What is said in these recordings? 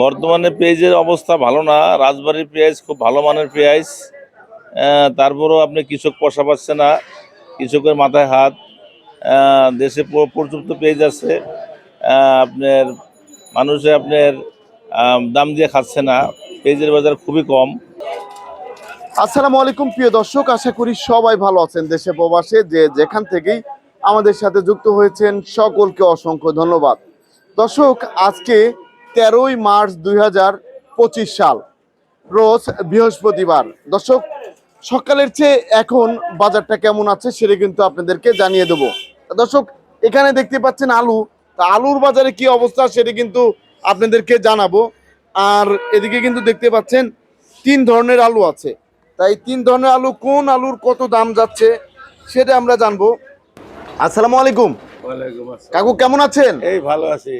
বর্তমানে পেঁয়াজের অবস্থা ভালো না রাজবাড়ির পেঁয়াজ খুব ভালো মানের পেঁয়াজ। তারপরেও আপনি কৃষক পোষা পাচ্ছে না কৃষকের মাথায় হাত। দেশে পর্যাপ্ত পেঁয়াজ আছে। আপনার মানুষে আপনার দাম দিয়ে খাচ্ছে না পেঁয়াজের বাজার খুবই কম। আসসালামু আলাইকুম প্রিয় দর্শক আশা করি সবাই ভালো আছেন দেশে প্রবাসে যে যেখান থেকেই আমাদের সাথে যুক্ত হয়েছেন সকলকে অসংখ্য ধন্যবাদ। দর্শক, আজকে তেরোই মার্চ দুই সাল, রোজ বৃহস্পতিবার। দর্শক, সকালের চেয়ে এখন বাজারটা কেমন আছে সেটা কিন্তু আপনাদেরকে জানিয়ে দেবো। দর্শক, এখানে দেখতে পাচ্ছেন আলু। আলুর বাজারে কি অবস্থা সেটা কিন্তু আপনাদেরকে জানাব। আর এদিকে কিন্তু দেখতে পাচ্ছেন, তিন ধরনের আলু আছে। তাই তিন ধরনের আলু কোন আলুর কত দাম যাচ্ছে সেটা আমরা জানব। আসসালামু আলাইকুম। কাকু কেমন আছেন? এই ভালো আছি।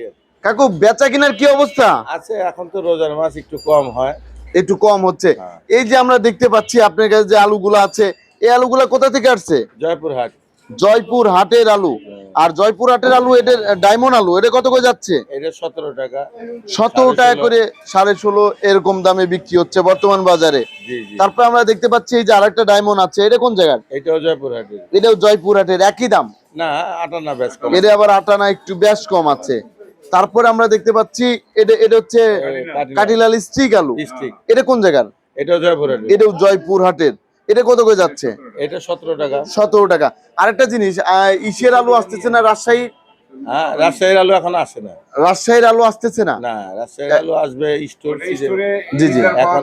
কাকু বেচা কিনার কি অবস্থা? আছে এখন তো রোজার মাছ একটু কম হয়। একটু কম হচ্ছে। হ্যাঁ। এই যে আমরা দেখতে পাচ্ছি আপনার কাছে যে আলুগুলো আছে এই আলুগুলা কোথা থেকে আসছে? জয়পুরহাট জয়পুর হাটের আলু। আর জয়পুর হাটের আলু এদের ডায়মন্ড আলু এটা কত করে যাচ্ছে? এটা সতেরো টাকা। সতেরো টাকা করে সাড়ে ষোলো এরকম দামে বিক্রি হচ্ছে বর্তমান বাজারে। তারপর আমরা দেখতে পাচ্ছি এই যে আরেকটা ডায়মন্ড আছে এটা কোন জায়গার? এটাও জয়পুরহাটের এটাও জয়পুর হাটের একই দাম। না আটানা ব্যাস কম এটা আবার আটানা একটু ব্যাস কম আছে। তারপরে আমরা দেখতে পাচ্ছি এটা এটা হচ্ছে কাটিলাল স্টিক আলু। এটা কোন জায়গার? এটা জয়পুরহাটের এটাও জয়পুর হাটের। এটা কত করে যাচ্ছে? এটা সতেরো টাকা। সতেরো টাকা। আরেকটা জিনিস আহ, ইসের আলু আসতেছে না রাজশাহী? হ্যাঁ রাজশাহীর আলু এখন আসে না। রাজশাহীর আলু আসতেছে না? না রাজশাহীর আলু আসবে স্টোর জি জি। এখন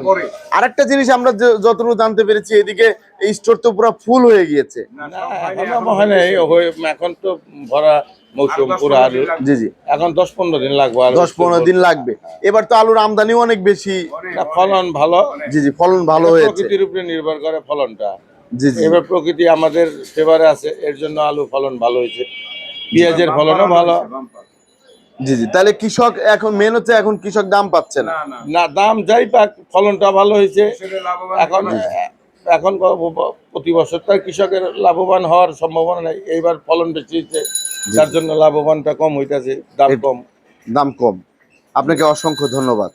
আরেকটা জিনিস আমরা যতটুকু জানতে পেরেছি এদিকে স্টোর তো পুরো ফুল হয়ে গিয়েছে। না এখনও। মনে তো ভরা মৌসুম পুরো আলু। জি জি। এখন দশ পনেরো দিন লাগবে দশ পনেরো দিন লাগবে। এবার তো আলুর আমদানিও অনেক বেশি। ফলন ভালো। জি জি ফলন ভালো হয়েছে। প্রকৃতির উপরে নির্ভর করে ফলনটা। জি জি। এবার প্রকৃতি আমাদের ফেভারে আছে এর জন্য আলু ফলন ভালো হয়েছে। পেঁয়াজের ফলনও ভালো। জি জি তাহলে কৃষক এখন মেন হচ্ছে এখন কৃষক দাম পাচ্ছে না। না দাম যাই পাক ফলনটা ভালো হয়েছে। এখন এখন প্রতি বছর তার কৃষকের লাভবান হওয়ার সম্ভাবনা নেই। এইবার ফলন বেশি হয়েছে যার জন্য লাভবানটা কম হইতাছে দাম কম। দাম কম। আপনাকে অসংখ্য ধন্যবাদ।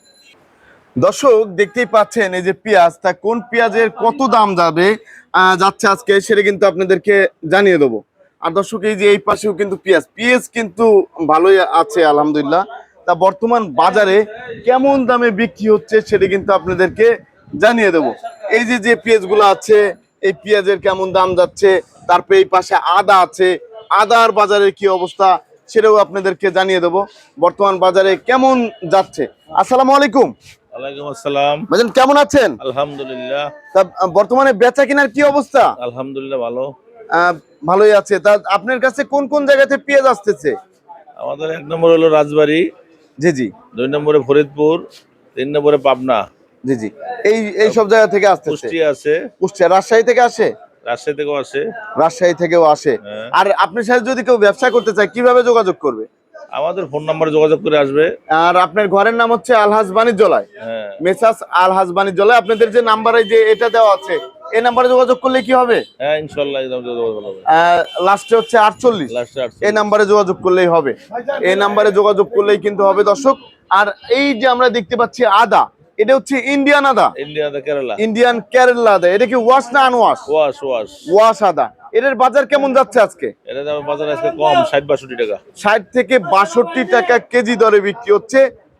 দর্শক দেখতেই পাচ্ছেন এই যে পেঁয়াজ তা কোন পেঁয়াজের কত দাম যাবে যাচ্ছে আজকে সেটা কিন্তু আপনাদেরকে জানিয়ে দেবো। আর দর্শক এই যে এই পাশেও কিন্তু পেঁয়াজ। পেঁয়াজ কিন্তু ভালোই আছে আলহামদুলিল্লাহ। তা বর্তমান বাজারে কেমন দামে বিক্রি হচ্ছে সেটা কিন্তু আপনাদেরকে জানিয়ে দেবো। এই যে যে পেঁয়াজগুলো আছে এই পেঁয়াজের কেমন দাম যাচ্ছে তারপরে এই পাশে আদা আছে আদার বাজারের কি অবস্থা সেটাও আপনাদেরকে জানিয়ে দেবো। বর্তমান বাজারে কেমন যাচ্ছে? আসসালামু আলাইকুম। আসসালাম। কেমন আছেন? আলহামদুলিল্লাহ। তা বর্তমানে বেচা কেনার কি অবস্থা? আলহামদুলিল্লাহ ভালো। আহ, ভালোই আছে। তা আপনার কাছে কোন কোন জায়গাতে পেঁয়াজ আসতেছে? আমাদের এক নম্বর হলো রাজবাড়ী জি জি। দুই নম্বরে ফরিদপুর তিন নম্বরে পাবনা। জি জি। এই এই সব জায়গা থেকে আসতেছে। কুষ্টিয়া আছে। কুষ্টিয়া রাজশাহী থেকে আসে? রাজশাহী থেকেও আসে। রাজশাহী থেকেও আসে। হ্যাঁ। আর আপনার সাথে যদি কেউ ব্যবসা করতে চায় কীভাবে যোগাযোগ করবে? আমাদের ফোন নাম্বারে যোগাযোগ করে আসবে। আর আপনার ঘরের নাম হচ্ছে আলহাজ বাণিজ্যলয়। হ্যাঁ। মেসাস আলহাজ বাণিজ্যলয়। আপনাদের যে নাম্বারে যে এটা দেওয়া আছে এই নাম্বারে যোগাযোগ করলে কি হবে? হ্যাঁ হবে। লাস্টে হচ্ছে আটচল্লিশ। লাস্টে এই নাম্বারে যোগাযোগ করলেই হবে। এই নাম্বারে যোগাযোগ করলেই কিন্তু হবে দর্শক। আর এই যে আমরা দেখতে পাচ্ছি আদা এটা হচ্ছে ইন্ডিয়ান আদা। ইন্ডিয়াতে কেরালা ইন্ডিয়ান কেরালা আদা। এটা কি ওয়াশ না আনওয়াশ ওয়াশ ওয়াশ ওয়াশ আদা। এটার বাজার কেমন যাচ্ছে আজকে? এটা বাজার আজকে কম ষাট বাষট্টি টাকা। ষাট থেকে বাষট্টি টাকা কেজি দরে বিক্রি হচ্ছে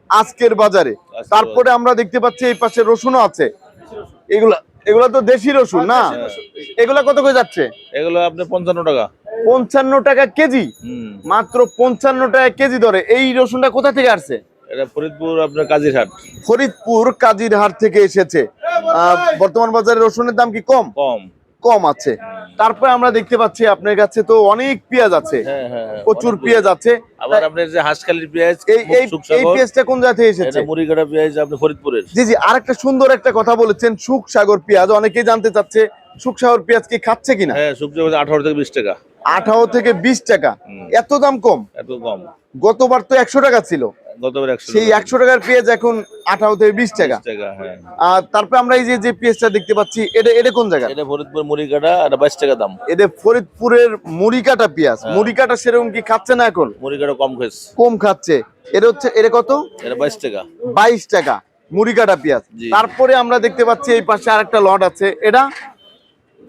আজকের বাজারে। তারপরে আমরা দেখতে পাচ্ছি এই পাশে রসুনও আছে। এগুলা এগুলা তো দেশি রসুন না? এগুলা কত করে যাচ্ছে? এগুলো আপনি পঞ্চান্ন টাকা। পঞ্চান্ন টাকা কেজি? মাত্র পঞ্চান্ন টাকা কেজি ধরে। এই রসুনটা কোথা থেকে আসছে? এটা ফরিদপুর আপনার কাজিরহাট। ফরিদপুর কাজিরহাট থেকে এসেছে। বর্তমান বাজারে রসুনের দাম কি কম? কম। কম আছে। তারপরে আমরা দেখতে পাচ্ছি আপনার কাছে তো অনেক পেঁয়াজ আছে। হ্যাঁ হ্যাঁ হ্যাঁ, প্রচুর পেঁয়াজ। আছে। আবার আপনার যে হাঁসখালির পেঁয়াজ এই এই পেঁয়াজটা কোন জায়গা থেকে এসেছে? মুড়িঘাটা পেঁয়াজ আপনি ফরিদপুরের। জি জি আরেকটা সুন্দর একটা কথা বলেছেন সুখ সাগর পেঁয়াজ। অনেকেই জানতে চাচ্ছে সুখ সাগর পেঁয়াজ কি খাচ্ছে কিনা? হ্যাঁ বাজার আঠারো থেকে বিশ টাকা। আঠারো থেকে বিশ টাকা। এত দাম কম? এত কম। গতবার তো একশো টাকা ছিল। গতবার সেই একশো টাকার পেঁয়াজ এখন আঠারো থেকে বিশ টাকা। হ্যাঁ। আর তারপরে আমরা এই যে যে পেঁয়াজটা দেখতে পাচ্ছি এটা এটা কোন জায়গা এটা ফরিদপুর মুড়ি কাটা এটা বাইশ টাকা দাম। এটা ফরিদপুরের মুড়ি কাটা পেঁয়াজ। হ্যাঁ। মুড়ি কাটা সেরকম কি খাচ্ছে না এখন? মুড়ি কাটা কম খেয়েছে কম খাচ্ছে। এটা হচ্ছে এটা কত? এটা বাইশ টাকা। বাইশ টাকা মুড়ি কাটা পেঁয়াজ তারপরে আমরা দেখতে পাচ্ছি এই পাশে আরেকটা লট আছে। এটা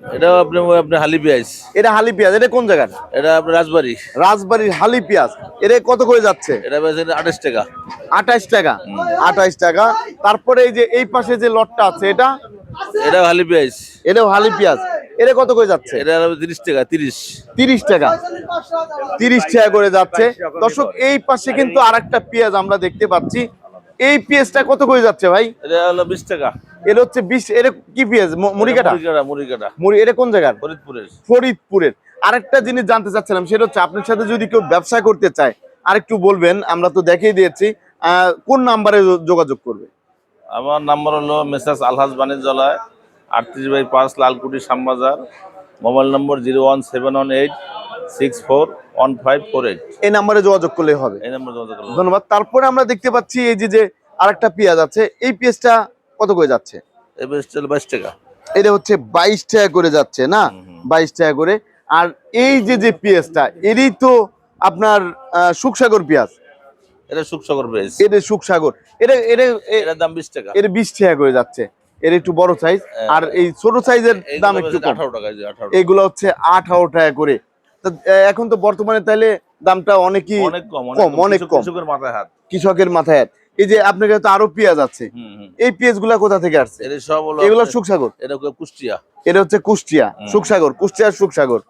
এটা আপনি আপনি হালি পেঁয়াজ। এটা হালি পেঁয়াজ এটা কোন জায়গার? এটা আপনার রাজবাড়ি। রাজবাড়ির হালি পেঁয়াজ। এটা কত করে যাচ্ছে? এটা বেচে আঠাশ টাকা। আঠাশ টাকা। আঠাশ টাকা। তারপরে এই যে এই পাশে যে লটটা আছে এটা? এটা হালি পেঁয়াজ। এটাও হালি পেঁয়াজ। এটা কত করে যাচ্ছে? এটা তিরিশ টাকা তিরিশ। তিরিশ টাকা। তিরিশ টাকা করে যাচ্ছে। দর্শক এই পাশে কিন্তু আরেকটা পেঁয়াজ আমরা দেখতে পাচ্ছি। এই পেঁয়াজটা কত করে যাচ্ছে ভাই? এটা হলো বিশ টাকা। এটা হচ্ছে বিশ এটা কি পেঁয়াজ ম- মুড়ি কাটা মুড়ি এটা কোন জায়গার? ফরিদপুরের। ফরিদপুরের। আরেকটা জিনিস জানতে চাচ্ছিলাম সেটা হচ্ছে আপনার সাথে যদি কেউ ব্যবসা করতে চায় আরেকটু বলবেন আমরা তো দেখিয়ে দিয়েছি কোন নাম্বারে যোগাযোগ করবে? আমার নাম্বার হলো মেসাজ আলহাজ বাণিজ্যালয় আটত্রিশ বাই পাঁচ Lalkuti Shyambazar mobile number zero one seven one eight six four one five four eight এই নাম্বারে যোগাযোগ করলে হবে। এই নম্বর যোগাযোগ করুন ধন্যবাদ। তারপরে আমরা দেখতে পাচ্ছি এই যে যে আরেকটা পেঁয়াজ আছে এই পেঁয়াজটা কত করে যাচ্ছে? এই চলে বাইশ টাকা। এটা হচ্ছে বাইশ টাকা করে যাচ্ছে না। বাইশ টাকা করে। আর এই যে যে পেঁয়াজটা এরই তো আপনার সুখসাগর পেঁয়াজ। এটা সুখসাগর পেঁয়াজ। এটা সুখসাগর। এটা এটা এ- দাম বিশ টাকা। এর বিশ টাকা করে যাচ্ছে। এর একটু বড় সাইজ আর এই ছোট সাইজের দাম একটু আঠারো টাকা। এগুলো হচ্ছে আঠারো টাকা করে। এখন তো বর্তমানে তাইলে দামটা অনেকই অনেক কম অনেক কম। কৃষকের মাথায় হাত। কৃষকের মাথায় হাত। এই যে আপনার কাছে আরও পেঁয়াজ আছে। এই পেঁয়াজগুলা কোথা থেকে আসছে? এগুলো সুখসাগর। এটা কুষ্টিয়া। এটা হচ্ছে কুষ্টিয়া সুখসাগর কুষ্টিয়ার সুখসাগর।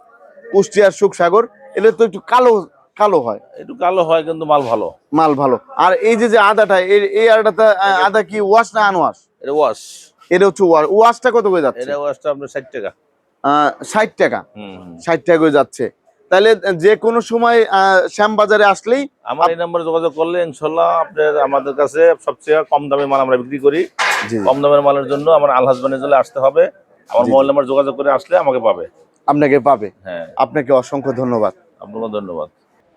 কুষ্টিয়ার সুখসাগর এটা তো একটু কালো কালো হয়। একটু কালো হয় কিন্তু মাল ভালো। মাল ভালো। আর এই যে যে আদাটা এই- আদাটা আদা কি ওয়াশ না আনওয়াশ? এটা ওয়াশ। এটা হচ্ছে ওয়াশ। ওয়াশটা কত করে যাচ্ছে? এটা ওয়াশটা আপনার ষাট টাকা। ষাট টাকা। ষাট টাকা করে যাচ্ছে। তাহলে যে কোনো সময় আহ, শ্যামবাজারে আসলেই আমার এই নাম্বারে যোগাযোগ করলে ইনশাল্লাহ আপনার আমাদের কাছে সবচেয়ে কম দামে মাল আমরা বিক্রি করি। কম দামের মালের জন্য আমার আলহাজ বাণিজ্যালয়ে আসতে হবে। আমার মোবাইল নাম্বার যোগাযোগ করে আসলে আমাকে পাবে। আপনাকে পাবে। হ্যাঁ। আপনাকে অসংখ্য ধন্যবাদ। আপনাকে ধন্যবাদ।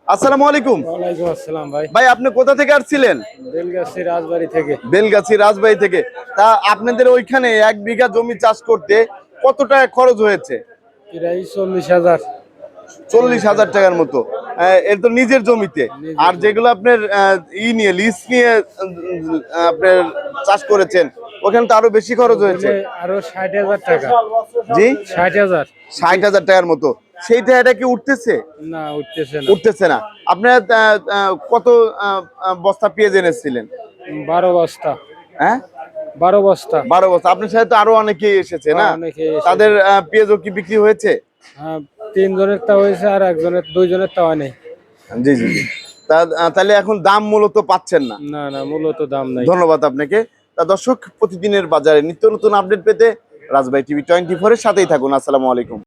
আসসালামু আলাইকুম। ওয়ালাইকুম আসসালাম ভাই। ভাই আপনি কোথা থেকে আসছিলেন? বেলগাছি রাজবাড়ি থেকে। বেলগাছি রাজবাড়ি থেকে। তা আপনাদের ওইখানে এক বিঘা জমি চাষ করতে কত টাকা খরচ হয়েছে? প্রায় চল্লিশ হাজার। চল্লিশ হাজার টাকার মতো। আহ, এর তো নিজের জমিতে। আর যেগুলো আপনার ই নিয়ে লিজ নিয়ে আপনার চাষ করেছেন ওখানে তো আরও বেশি খরচ হয়েছে। আরও ষাট হাজার টাকা। জি? ষাট হাজার। ষাট হাজার টাকার মতো। সেইটা এটা কি উঠতেছে? না উঠতেছে না। উঠতেছে না। আপনার কত বস্তা পেঁয়াজ এনেছিলেন? বারো বস্তা। হ্যাঁ? বারো বস্তা। বারো বস্তা। আপনার সাথে তো আরও অনেকেই এসেছে না? তাদের পেঁয়াজও কি বিক্রি হয়েছে? হ্যাঁ, তিনজনের তা হয়েছে আর একজনের দুইজনের তা হয় নাই। জি জি জি। তাহলে এখন দাম মূলত পাচ্ছেন না? না না মূলত দাম নাই। ধন্যবাদ আপনাকে। তা দর্শক প্রতিদিনের বাজারে নিত্য নতুন আপডেট পেতে রাজবাই টিভি টোয়েন্টি ফোরের সাথেই থাকুন। আসসালামু আলাইকুম।